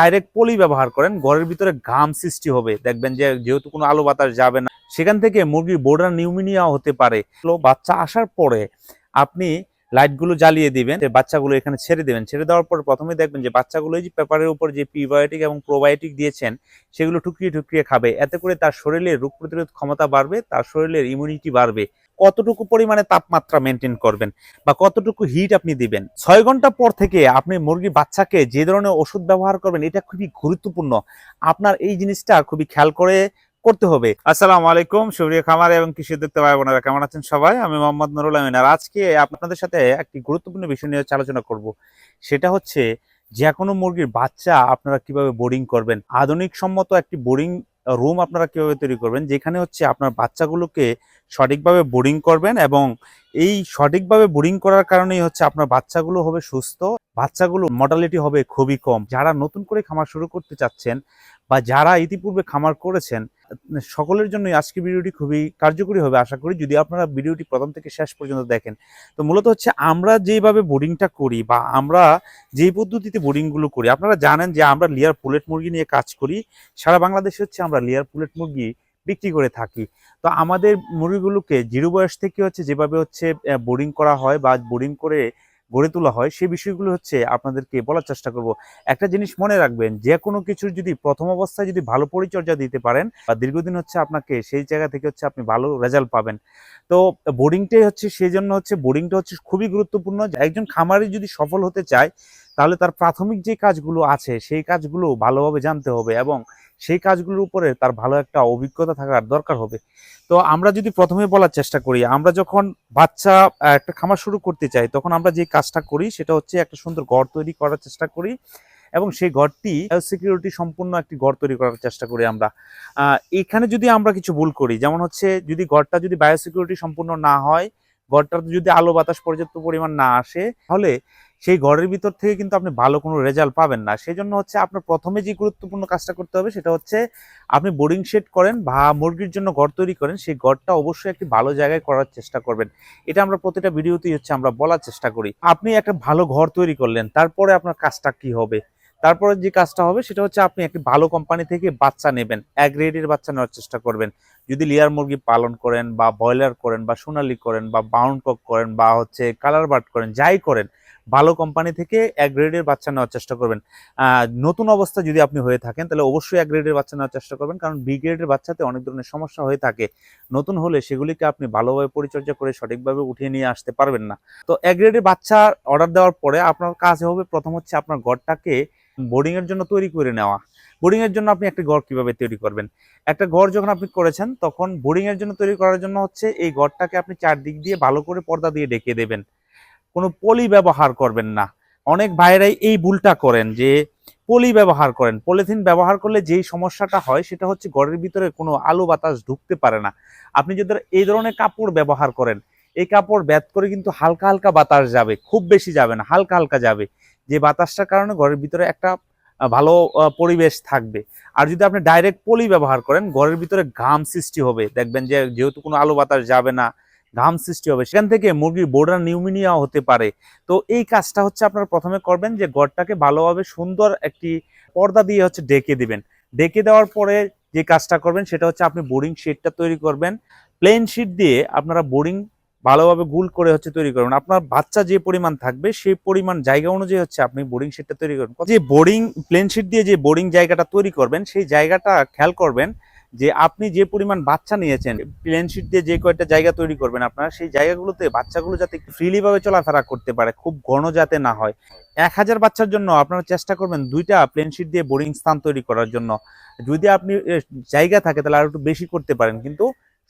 Direct পলি ব্যবহার করেন, ঘরের ভিতরে ঘাম সৃষ্টি হবে। দেখবেন যে যেহেতু কোনো আলো বাতাস যাবে না, সেখান থেকে মুরগির বোর্ডার নিউমিনিয়া হতে পারে। বাচ্চা আসার পরে আপনি লাইটগুলো জ্বালিয়ে দিবেন বাচ্চাগুলো এখানে ছেড়ে দেবেন। ছেড়ে দেওয়ার পর প্রথমে দেখবেন যে বাচ্চাগুলো যে পেপারের উপর যে প্রিবায়োটিক এবং প্রোবায়োটিক দিয়েছেন, সেগুলো টুকরিয়ে টুকরিয়ে খাবে। এতে করে তার শরীরে রোগ প্রতিরোধ ক্ষমতা বাড়বে, তার শরীরের ইমিউনিটি বাড়বে। কতটুকু পরিমাণে তাপমাত্রা মেনটেন করবেন বা কতটুকু হিট আপনি দিবেন? ছয় ঘণ্টা পর থেকে আপনি মুরগির বাচ্চাকে যে ধরনের ওষুধ ব্যবহার করবেন, এটা খুবই গুরুত্বপূর্ণ। আপনার এই জিনিসটা খুবই খেয়াল করে করতে হবে। আসসালামু আলাইকুম, সুপ্রিয় খামার এবং কৃষি দেখতে ভাই বোনেরা, কেমন আছেন সবাই? আমি মোহাম্মদ নুরুল আমিন। আর আজকে আপনাদের সাথে একটি গুরুত্বপূর্ণ বিষয় নিয়ে আলোচনা করব। সেটা হচ্ছে যে কোনো মুরগির বাচ্চা আপনারা কীভাবে বোর্ডিং করবেন, আধুনিক সম্মত একটি বোর্ডিং রুম আপনারা কীভাবে তৈরি করবেন, যেখানে হচ্ছে আপনার বাচ্চাগুলোকে সঠিকভাবে বোর্ডিং করবেন এবং এই সঠিকভাবে বোর্ডিং করার কারণেই হচ্ছে আপনার বাচ্চাগুলো হবে সুস্থ বাচ্চাগুলো মর্টালিটি হবে খুবই কম। যারা নতুন করে খামার শুরু করতে চাচ্ছেন বা যারা ইতিপূর্বে খামার করেছেন, সকলের জন্যই আজকে ভিডিওটি খুবই কার্যকরী হবে আশা করি। যদি আপনারা ভিডিওটি প্রথম থেকে শেষ পর্যন্ত দেখেন, তো মূলত হচ্ছে আমরা যেভাবে বোর্ডিংটা করি বা আমরা যেই পদ্ধতিতে বোর্ডিংগুলো করি, আপনারা জানেন যে আমরা লেয়ার পুলেট মুরগি নিয়ে কাজ করি। সারা বাংলাদেশে হচ্ছে আমরা লেয়ার পুলেট মুরগি বিক্রি করে থাকি। তো আমাদের মুরগিগুলোকে জিরো বয়স থেকে হচ্ছে যেভাবে হচ্ছে বোর্ডিং করা হয় বা বোর্ডিং করে গড়ে তোলা হয় সেই বিষয়গুলো হচ্ছে আপনাদেরকে বলার চেষ্টা করব। একটা জিনিস মনে রাখবেন, যে কোনো কিছুর যদি প্রথম অবস্থায় যদি ভালো পরিচর্যা দিতে পারেন বা দীর্ঘদিন হচ্ছে আপনাকে সেই জায়গা থেকে হচ্ছে আপনি ভালো রেজাল্ট পাবেন। তো বোর্ডিংটাই হচ্ছে সেই জন্য হচ্ছে বোর্ডিংটা হচ্ছে খুবই গুরুত্বপূর্ণ। একজন খামারি যদি সফল হতে চায়, তাহলে তার প্রাথমিক যে কাজগুলো আছে, সেই কাজগুলো ভালোভাবে জানতে হবে এবং সেই কাজগুলোর উপরে তার ভালো একটা অভিজ্ঞতা থাকার দরকার হবে। তো আমরা যদি প্রথমে বলার চেষ্টা করি, আমরা যখন বাচ্চা একটা খামার শুরু করতে চাই, তখন আমরা যে কাজটা করি সেটা হচ্ছে একটা সুন্দর ঘর তৈরি করার চেষ্টা করি এবং সেই ঘরটি সিকিউরিটি সম্পূর্ণ একটি ঘর তৈরি করার চেষ্টা করি আমরা। এখানে যদি আমরা কিছু ভুল করি, যেমন হচ্ছে যদি ঘরটা যদি বায়োসিকিউরিটি সম্পূর্ণ না হয় ঘরটাতে যদি আলো বাতাস পর্যাপ্ত পরিমাণ না আসে, তাহলে সেই ঘরের ভিতর থেকে কিন্তু আপনি ভালো কোনো রেজাল্ট পাবেন না। সেই জন্য হচ্ছে আপনার প্রথমে যে গুরুত্বপূর্ণ কাজটা করতে হবে সেটা হচ্ছে আপনি বোর্ডিং শেড করেন বা মুরগির জন্য ঘর তৈরি করেন, সেই ঘরটা অবশ্যই একটি ভালো জায়গায় করার চেষ্টা করবেন। এটা আমরা প্রতিটা ভিডিওতেই হচ্ছে আমরা বলার চেষ্টা করি। আপনি একটা ভালো ঘর তৈরি করলেন, তারপরে আপনার কাজটা কি হবে? তারপরে যে কাজটা হবে সেটা হচ্ছে আপনি একটি ভালো কোম্পানি থেকে বাচ্চা নেবেন, এক গ্রেডের বাচ্চা নেওয়ার চেষ্টা করবেন। যদি লেয়ার মুরগি পালন করেন বা ব্রয়লার করেন বা সোনালি করেন বা বাউন্ড কক করেন বা হচ্ছে কালার বার্ড করেন, যাই করেন, ভালো কোম্পানি থেকে এক গ্রেডের বাচ্চা নেওয়ার চেষ্টা করবেন। নতুন অবস্থা যদি আপনি হয়ে থাকেন, তাহলে অবশ্যই এক গ্রেডের বাচ্চা নেওয়ার চেষ্টা করবেন, কারণ বি গ্রেডের বাচ্চাতে অনেক ধরনের সমস্যা হয়ে থাকে। নতুন হলে সেগুলিকে আপনি ভালোভাবে পরিচর্যা করে সঠিকভাবে উঠিয়ে নিয়ে আসতে পারবেন না। তো এক গ্রেডের বাচ্চা অর্ডার দেওয়ার পরে আপনার কাজ হবে প্রথম হচ্ছে আপনার ঘরটাকে বোর্ডিং এর জন্য তৈরি করে নেওয়া। বোর্ডিং এর জন্য আপনি একটা ঘর কীভাবে তৈরি করবেন? একটা ঘর যখন আপনি করেছেন, তখন বোর্ডিং এর জন্য তৈরি করার জন্য হচ্ছে এই ঘরটাকে আপনি চারদিক দিয়ে ভালো করে পর্দা দিয়ে ডেকে দেবেন। কোনো পলি ব্যবহার করবেন না। অনেক ভাইরাই এই ভুলটা করেন যে, পলি ব্যবহার করেন। পলিথিন ব্যবহার করলে যেই সমস্যাটা হয়, সেটা হচ্ছে ঘরের ভিতরে কোনো আলো বাতাস ঢুকতে পারে না। আপনি যদি এই ধরনের কাপড় ব্যবহার করেন, এই কাপড় ব্যাত করে কিন্তু হালকা হালকা বাতাস যাবে, খুব বেশি যাবে না, হালকা হালকা যাবে। যে বাতাসটার কারণে ঘরের ভিতরে একটা ভালো পরিবেশ থাকবে। আর যদি আপনি ডাইরেক্ট পলি ব্যবহার করেন, ঘরের ভিতরে ঘাম সৃষ্টি হবে। দেখবেন যে যেহেতু কোনো আলো বাতাস যাবে না, ঘাম সৃষ্টি হবে। সেখান থেকে মুরগির বোর্ডার নিউমিনিয়া হতে পারে। তো এই কাজটা হচ্ছে আপনারা প্রথমে করবেন যে ঘরটাকে ভালোভাবে সুন্দর একটি পর্দা দিয়ে হচ্ছে ডেকে দিবেন। ডেকে দেওয়ার পরে যে কাজটা করবেন, সেটা হচ্ছে আপনি বোরিং শিটটা তৈরি করবেন। প্লেন শিট দিয়ে আপনারা বোর্ডিং ভালোভাবে গুল করে হচ্ছে তৈরি করবেন আপনার বাচ্চা যে পরিমাণ থাকবে, সেই পরিমাণ জায়গা অনুযায়ী হচ্ছে আপনি বোর্ডিং শিটটা তৈরি করবেন যে বোর্ডিং প্লেন শিট দিয়ে যে বোর্ডিং জায়গাটা তৈরি করবেন, সেই জায়গাটা খেয়াল করবেন যে আপনি যে পরিমাণ বাচ্চা নিয়েছেন প্লেন শিট দিয়ে যে কয়েকটা জায়গা তৈরি করবেন আপনারা, সেই জায়গাগুলোতে বাচ্চাগুলো যাতে ফ্রিলি ভাবে চলাফেরা করতে পারে, খুব ঘন যাতে না হয়। এক হাজার বাচ্চার জন্য আপনারা চেষ্টা করবেন দুইটা প্লেন শিট দিয়ে বোর্ডিং স্থান তৈরি করার জন্য। যদি আপনি জায়গা থাকে তাহলে আর একটু বেশি করতে পারেন, কিন্তু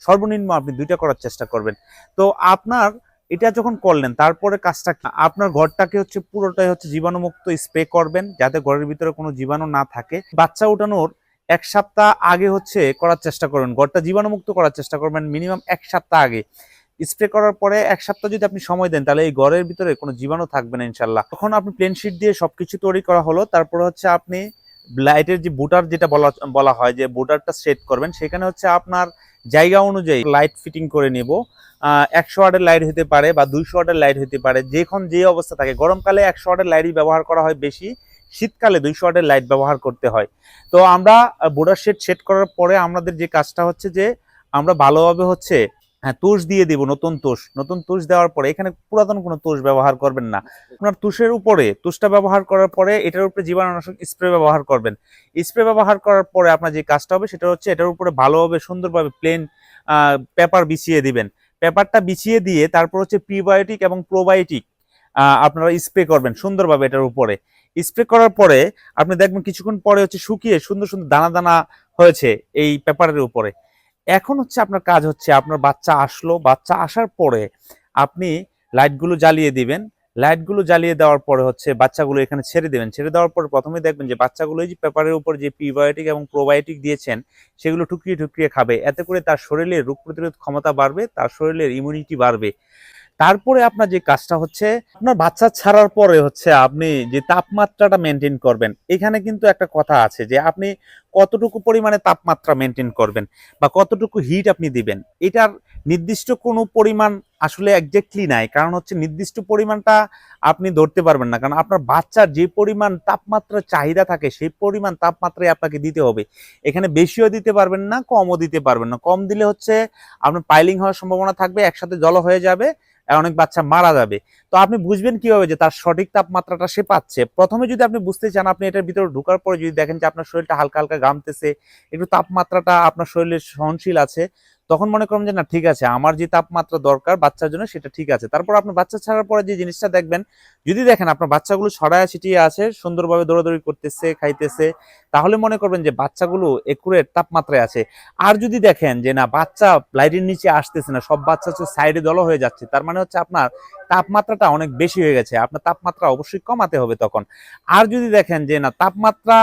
সর্বনিম্ন আপনি দুইটা করার চেষ্টা করবেন। তো আপনার এটা যখন করলেন, তারপরে কাজটা আপনার ঘরটাকে হচ্ছে পুরোটাই হচ্ছে জীবাণুমুক্ত স্প্রে করবেন, যাতে ঘরের ভিতরে কোনো জীবাণু না থাকে। বাচ্চা উঠানোর এক সপ্তাহ আগে হচ্ছে করার চেষ্টা করবেন ঘরটা জীবাণুমুক্ত করার চেষ্টা করবেন মিনিমাম এক সপ্তাহ আগে। স্প্রে করার পরে এক সপ্তাহ যদি আপনি সময় দেন, তাহলে এই ঘরের ভিতরে কোনো জীবাণু থাকবে না ইনশাল্লাহ। তখন আপনি প্লেন শিট দিয়ে সবকিছু তৈরি করা হলো, তারপরে হচ্ছে আপনি লাইটের যে বুটার যেটা বলা বলা হয় যে বুটারটা সেট করবেন, সেখানে হচ্ছে আপনার জায়গা অনুযায়ী লাইট ফিটিং করে নেব। একশো ওয়াটের লাইট হতে পারে বা দুইশো ওয়াটের লাইট হতে পারে, যখন যে অবস্থা থাকে। গরমকালে একশো ওয়াটের লাইটই ব্যবহার করা হয় বেশি, শীতকালে দুইশো ওয়াটের লাইট ব্যবহার করতে হয়। তো আমরা বোর্ডার শেড সেট করার পরে আমাদের যে কাজটা হচ্ছে যে, আমরা ভালোভাবে হচ্ছে হ্যাঁ তুষ দিয়ে দিব নতুন তুষ। নতুন তুষ দেওয়ার পরে এখানে পুরাতন কোনো তুষ ব্যবহার করবেন না। আপনার তুষের উপরে, তুষটা ব্যবহার করার পরে এটার উপরে জীবাণুনাশক স্প্রে ব্যবহার করবেন। স্প্রে ব্যবহার করার পরে আপনার যে কাজটা হবে সেটা হচ্ছে এটার উপরে ভালোভাবে, সুন্দরভাবে প্লেন পেপার বিছিয়ে দিবেন। পেপারটা বিছিয়ে দিয়ে তারপর হচ্ছে প্রিবায়োটিক এবং প্রোবায়োটিক আপনারা স্প্রে করবেন সুন্দরভাবে এটার উপরে। স্প্রে করার পরে আপনি দেখবেন কিছুক্ষণ পরে হচ্ছে শুকিয়ে সুন্দর সুন্দর দানা দানা হয়েছে এই পেপারের উপরে। এখন হচ্ছে আপনার কাজ হচ্ছে আপনার বাচ্চা আসলো, বাচ্চা আসার পরে আপনি লাইটগুলো জ্বালিয়ে দিবেন। লাইটগুলো জ্বালিয়ে দেওয়ার পরে হচ্ছে বাচ্চাগুলো এখানে ছেড়ে দেবেন। ছেড়ে দেওয়ার পরে প্রথমে দেখবেন যে বাচ্চাগুলো এই যে পেপারের উপর যে প্রিবায়োটিক এবং প্রোবায়োটিক দিয়েছেন, সেগুলো টুকরিয়ে টুকরিয়ে খাবে। এতে করে তার শরীরের রোগ প্রতিরোধ ক্ষমতা বাড়বে, তার শরীরের ইমিউনিটি বাড়বে। তারপরে আপনার যে কাজটা হচ্ছে, আপনার বাচ্চা ছাড়ার পরে হচ্ছে আপনি যে তাপমাত্রাটা মেনটেন করবেন, এখানে কিন্তু একটা কথা আছে যে আপনি কতটুকু পরিমাণে তাপমাত্রা মেনটেন করবেন বা কতটুকু হিট আপনি দিবেন, এটার নির্দিষ্ট কোনো পরিমাণ আসলে একজ্যাক্টলি নাই। কারণ হচ্ছে নির্দিষ্ট পরিমাণটা আপনি ধরতে পারবেন না। কারণ আপনার বাচ্চার যে পরিমাণ তাপমাত্রার চাহিদা থাকে, সেই পরিমাণ তাপমাত্রায় আপনাকে দিতে হবে। এখানে বেশিও দিতে পারবেন না, কমও দিতে পারবেন না। কম দিলে হচ্ছে আপনার পাইলিং হওয়ার সম্ভাবনা থাকবে, একসাথে জল হয়ে যাবে। অনেক বাচ্চা মারা যাবে। তো আপনি বুঝবেন কীভাবে যে তার সঠিক তাপমাত্রাটা সে পাচ্ছে? প্রথমে যদি আপনি বুঝতে চান আপনি এটার ভিতরে ঢোকার পরে যদি দেখেন যে আপনার শরীরটা হালকা হালকা গামতেছে একটু তাপমাত্রাটা আপনার শরীরে সহনশীল আছে তখন মনে করেন যে, না, ঠিক আছে, আমার যে তাপমাত্রা দরকার বাচ্চার জন্য সেটা ঠিক আছে। তারপর আপনার বাচ্চা ছাড়ার পরে যে জিনিসটা দেখবেন, যদি দেখেন আপনার বাচ্চাগুলো ছড়ায় ছিটিয়ে আছে, সুন্দরভাবে দৌড়াদৌড়ি করতেছে, খাইতেছে, তাহলে মনে করবেন যে বাচ্চাগুলো একুরেট তাপমাত্রায় আছে। আর যদি দেখেন যে, না, বাচ্চা লাইটের নিচে আসতেছে না, সব বাচ্চা হচ্ছে সাইডে দল হয়ে যাচ্ছে, তার মানে হচ্ছে আপনার তাপমাত্রাটা অনেক বেশি হয়ে গেছে, আপনার তাপমাত্রা অবশ্যই কমাতে হবে তখন। আর যদি দেখেন যে না, তাপমাত্রা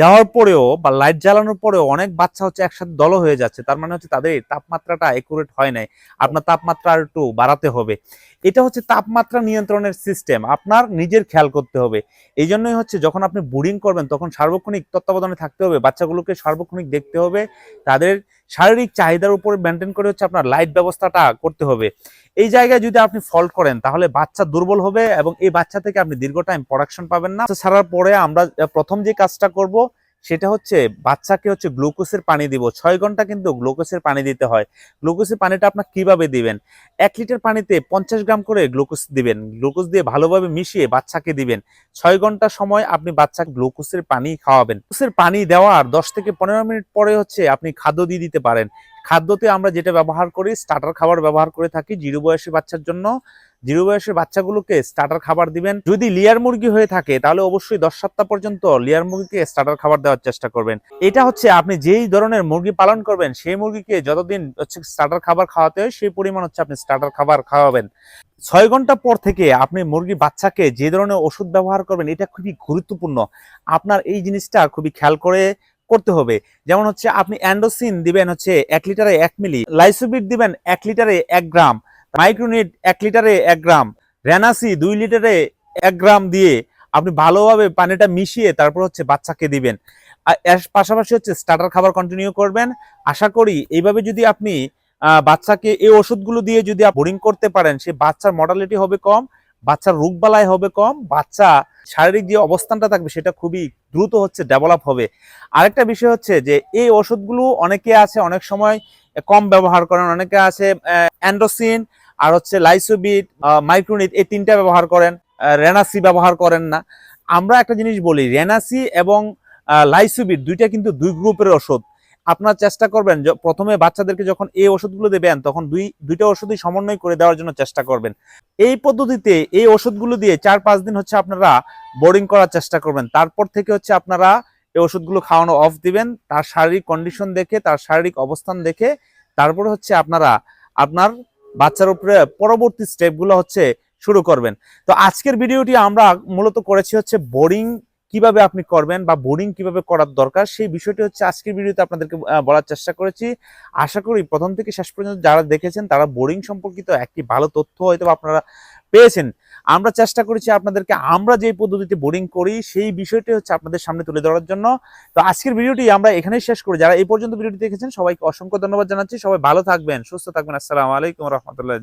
দেওয়ার পরেও বা লাইট জ্বালানোর পরেও অনেক বাচ্চা হচ্ছে একসাথে দল হয়ে যাচ্ছে, তার মানে হচ্ছে তাদের তাপমাত্রাটা একুরেট হয় নাই, আপনার তাপমাত্রা আর একটু বাড়াতে হবে। এটা হচ্ছে তাপমাত্রা নিয়ন্ত্রণের সিস্টেম আপনার নিজের খেয়াল করতে হবে। এই জন্যই হচ্ছে যখন আপনি বোর্ডিং করবেন, তখন সার্বক্ষণিক তত্ত্বাবধানে থাকতে হবে, বাচ্চাগুলোকে সার্বক্ষণিক দেখতে হবে, তাদের শারীরিক চাহিদার উপরে মেনটেন করে হচ্ছে আপনার লাইট ব্যবস্থাটা করতে হবে। এই জায়গায় যদি আপনি ফল্ট করেন, তাহলে বাচ্চা দুর্বল হবে এবং এই বাচ্চা থেকে আপনি দীর্ঘ টাইম প্রোডাকশন পাবেন না। ছাড়ার পরে আমরা, প্রথম যে কাজটা করব সেটা হচ্ছে বাচ্চাকে হচ্ছে গ্লুকোজের পানি দিব। ছয় ঘণ্টা কিন্তু গ্লুকোজের পানি দিতে হয়। গ্লুকোজের পানিটা আপনার কীভাবে দিবেন? এক লিটার পানিতে পঞ্চাশ গ্রাম করে গ্লুকোজ দিবেন। গ্লুকোজ দিয়ে ভালোভাবে মিশিয়ে বাচ্চাকে দিবেন। ছয় ঘণ্টা সময় আপনি বাচ্চাকে গ্লুকোজের পানি খাওয়াবেন। গ্লুকোজের পানি দেওয়ার দশ থেকে পনেরো মিনিট পরে হচ্ছে আপনি খাদ্য দিয়ে দিতে পারেন। খাদ্যতে আমরা যেটা ব্যবহার করি স্টার্টার খাবার ব্যবহার করে থাকি, জিরো বয়সী বাচ্চার জন্য। জিরো বয়সের বাচ্চাগুলোকে স্টার্টার খাবার দিবেন। যদি লিয়ার মুরগি হয়ে থাকে, তাহলে অবশ্যই দশ সপ্তাহ পর্যন্ত লিয়ার মুরগিকে স্টার্টার খাবার দেওয়ার চেষ্টা করবেন। এটা হচ্ছে আপনি যেই ধরনের মুরগি পালন করবেন, সেই মুরগিকে যতদিন হচ্ছে স্টার্টার খাবার খাওয়াতে হয়, সেই পরিমাণ হচ্ছে আপনি স্টার্টার খাবার খাওয়াবেন। ছয় ঘণ্টা পর থেকে আপনি মুরগি বাচ্চাকে যে ধরনের ওষুধ ব্যবহার করবেন, এটা খুবই গুরুত্বপূর্ণ। আপনার এই জিনিসটা খুবই খেয়াল করে করতে হবে। যেমন হচ্ছে আপনি অ্যান্ডোসিন দিবেন হচ্ছে এক লিটারে এক মিলি, লাইসোবিট দিবেন এক লিটারে এক গ্রাম। মাইক্রোনিট এক লিটারে এক গ্রাম, রেনাসি দুই লিটারে এক গ্রাম দিয়ে আপনি ভালোভাবে পানিটা মিশিয়ে তারপর হচ্ছে বাচ্চাকে দিবেন। এর পাশাপাশি হচ্ছে স্টার্টার খাবার কন্টিনিউ করবেন। আশা করি এইভাবে যদি আপনি বাচ্চাকে এই ওষুধগুলো দিয়ে যদি বোরিং করতে পারেন, সে বাচ্চার মর্টালিটি হবে কম, বাচ্চার রোগবালাই হবে কম, বাচ্চা শারীরিক যে অবস্থানটা থাকবে সেটা খুবই দ্রুত হচ্ছে ডেভেলপ হবে। আরেকটা বিষয় হচ্ছে যে এই ওষুধগুলো অনেকে আছে, অনেক সময় কম ব্যবহার করেন, অনেকে আছে অ্যান্ডোসিন আর হচ্ছে লাইসোবিট মাইক্রোনিট, এই তিনটা ব্যবহার করেন রেনাসি ব্যবহার করেন না। আমরা একটা জিনিস বলি, রেনাসি এবং লাইসোবিট দুইটা কিন্তু দুই গ্রুপের ওষুধ। আপনার চেষ্টা করবেন প্রথমে বাচ্চাদেরকে যখন এই ওষুধগুলো দেবেন, তখন দুই, দুইটা ওষুধই সমন্বয় করে দেওয়ার জন্য চেষ্টা করবেন। এই পদ্ধতিতে এই ওষুধগুলো দিয়ে চার পাঁচ দিন হচ্ছে আপনারা বোর্ডিং করার চেষ্টা করবেন। তারপর থেকে হচ্ছে আপনারা এই ওষুধগুলো খাওয়ানো অফ দিবেন, তার শারীরিক কন্ডিশন দেখে, তার শারীরিক অবস্থান দেখে, তারপরে হচ্ছে আপনারা আপনার বাচ্চার উপরে পরবর্তী স্টেপগুলো হচ্ছে শুরু করবেন। তো আজকের ভিডিওটি আমরা মূলত করেছি হচ্ছে বোরিং কীভাবে আপনি করবেন বা বোরিং কীভাবে করার দরকার, সেই বিষয়টি হচ্ছে আজকের ভিডিওতে আপনাদেরকে বলার চেষ্টা করেছি। আশা করি প্রথম থেকে শেষ পর্যন্ত যারা দেখেছেন তারা বোরিং সম্পর্কিত একটি ভালো তথ্য হয়তো আপনারা পেয়েছেন। আমরা চেষ্টা করেছি আপনাদেরকে, আমরা যে পদ্ধতিতে বোরিং করি, সেই বিষয়টি হচ্ছে আপনাদের সামনে তুলে ধরার জন্য। তো আজকের ভিডিওটি আমরা এখানেই শেষ করি। যারা এই পর্যন্ত ভিডিওটি দেখেছেন, সবাইকে অসংখ্য ধন্যবাদ জানাচ্ছি। সবাই ভালো থাকবেন, সুস্থ থাকবেন। আসসালামু আলাইকুম রহমতুল্লাহ